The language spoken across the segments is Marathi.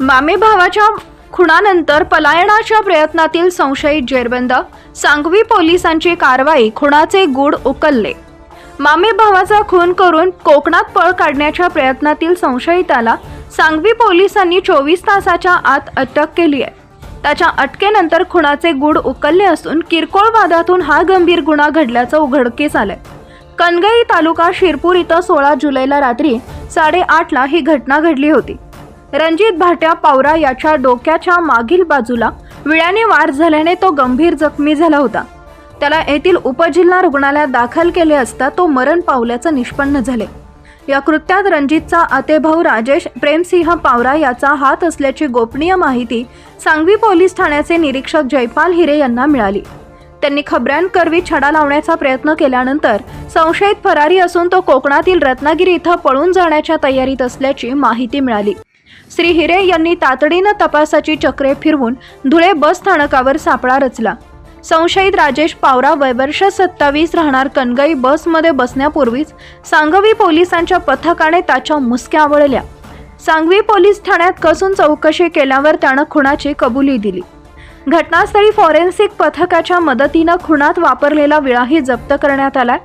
मामे भावाच्या खुणानंतर पलायनाच्या प्रयत्नातील संशयित जेरबंद सांगवी पोलिसांची कारवाई खुणाचे गूढ उकलले. मामे भावाचा खून करून कोकणात पळ काढण्याच्या प्रयत्नातील संशयिताला सांगवी पोलिसांनी चोवीस तासाच्या आत अटक केली आहे. त्याच्या अटकेनंतर खुणाचे गूढ उकलले असून किरकोळ वादातून हा गंभीर गुन्हा घडल्याचं उघडकीस आलंय. कनगई तालुका शिरपूर इथं सोळा जुलैला रात्री साडेआठला ही घटना घडली होती. रणजित भाट्या पावरा याच्या डोक्याच्या मागील बाजूला विळ्याने वार झाल्याने तो गंभीर जखमी झाला होता. त्याला येथील उपजिल्हा रुग्णालयात दाखल केले असता तो मरण पावल्याचं निष्पन्न झाले. या कृत्यात रणजितचा आतेभाऊ राजेश प्रेमसिंह पावरा याचा हात असल्याची गोपनीय माहिती सांगवी पोलीस ठाण्याचे निरीक्षक जयपाल हिरे यांना मिळाली. त्यांनी खबऱ्यांकरवी छडा लावण्याचा प्रयत्न केल्यानंतर संशयित फरारी असून तो कोकणातील रत्नागिरी इथं पळून जाण्याच्या तयारीत असल्याची माहिती मिळाली. श्री हिरे यांनी तातडीनं तपासाची चक्रे फिरवून धुळे बस स्थानकावर सापळा रचला. संशयित राजेश पावरा वयवर्ष सत्तावीस राहणार कनगई बसमध्ये बसण्यापूर्वीच सांगवी पोलिसांच्या पथकाने त्याच्या मुसक्या आवळल्या. सांगवी पोलीस ठाण्यात कसून चौकशी केल्यावर त्यानं खुणाची कबुली दिली. घटनास्थळी फॉरेन्सिक पथकाच्या मदतीनं खुणात वापरलेला विळाही जप्त करण्यात आलाय.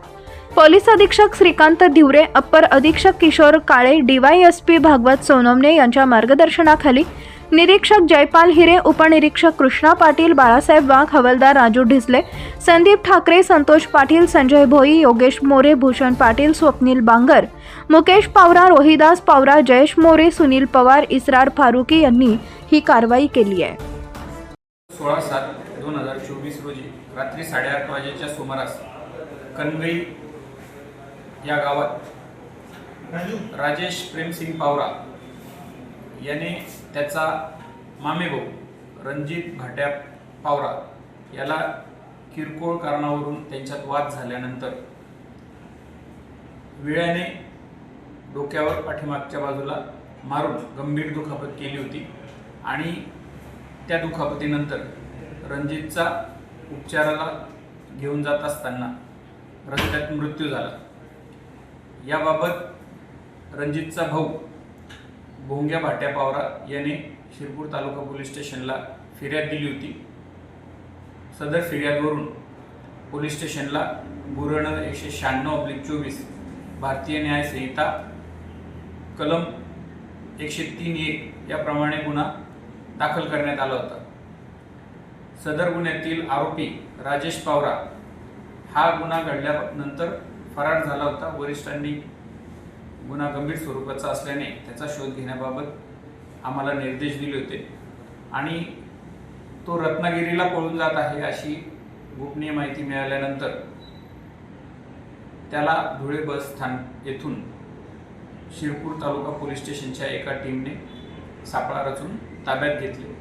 पोलीस अधीक्षक श्रीकांत धिवरे अप्पर अधीक्षक किशोर काळे डीवायएसपी भागवत सोनवणे यांच्या मार्गदर्शनाखाली निरीक्षक जयपाल हिरे उपनिरीक्षक कृष्णा पाटील बाळासाहेब वाघ हवलदार राजू ढिसले संदीप ठाकरे संतोष पाटील संजय भोई योगेश मोरे भूषण पाटील स्वप्नील बांगर मुकेश पावरा रोहिदास पावरा जयेश मोरे सुनील पवार इसरार फारुकी यांनी ही कारवाई केली आहे. सोळा सात दोन हजार चोवीस रोजी रात्री साडेआठ वाजेच्या सुमारास कनगई या गावात. राजेश प्रेमसिंग पावरा याने त्याचा मामेभाऊ रणजित भाट्या पावरा याला किरकोळ कारणावरून त्यांच्यात वाद झाल्यानंतर विळ्याने डोक्यावर पाठीमागच्या बाजूला मारून गंभीर दुखापत केली होती आणि त्या दुखापतीनंतर रणजितचा उपचाराला घेऊन जात असताना रस्त्यात मृत्यू झाला. याबाबत रणजितचा भाऊ भोंग्या भाट्या पावरा याने शिरपूर तालुका पोलीस स्टेशनला फिर्याद दिली होती. सदर फिर्यादवरून पोलीस स्टेशनला गुरण एकशे शहाण्णव अब्लिक चोवीस भारतीय न्याय संहिता कलम एकशे तीन एक याप्रमाणे गुन्हा दाखल करण्यात आला होता. सदर गुन्ह्यातील आरोपी राजेश पावरा हा गुन्हा घडल्यानंतर फरार झाला होता. वरिष्ठांनी गुन्हा गंभीर स्वरूपाचा असल्याने त्याचा शोध घेण्याबाबत आम्हाला निर्देश दिले होते. आणि तो रत्नागिरीला पळून जात आहे अशी गोपनीय माहिती मिळाल्यानंतर त्याला धुळे बस स्थान येथून शिरपूर तालुका पोलीस स्टेशनच्या एका टीमने सापळा रचून ताब्यात घेतले.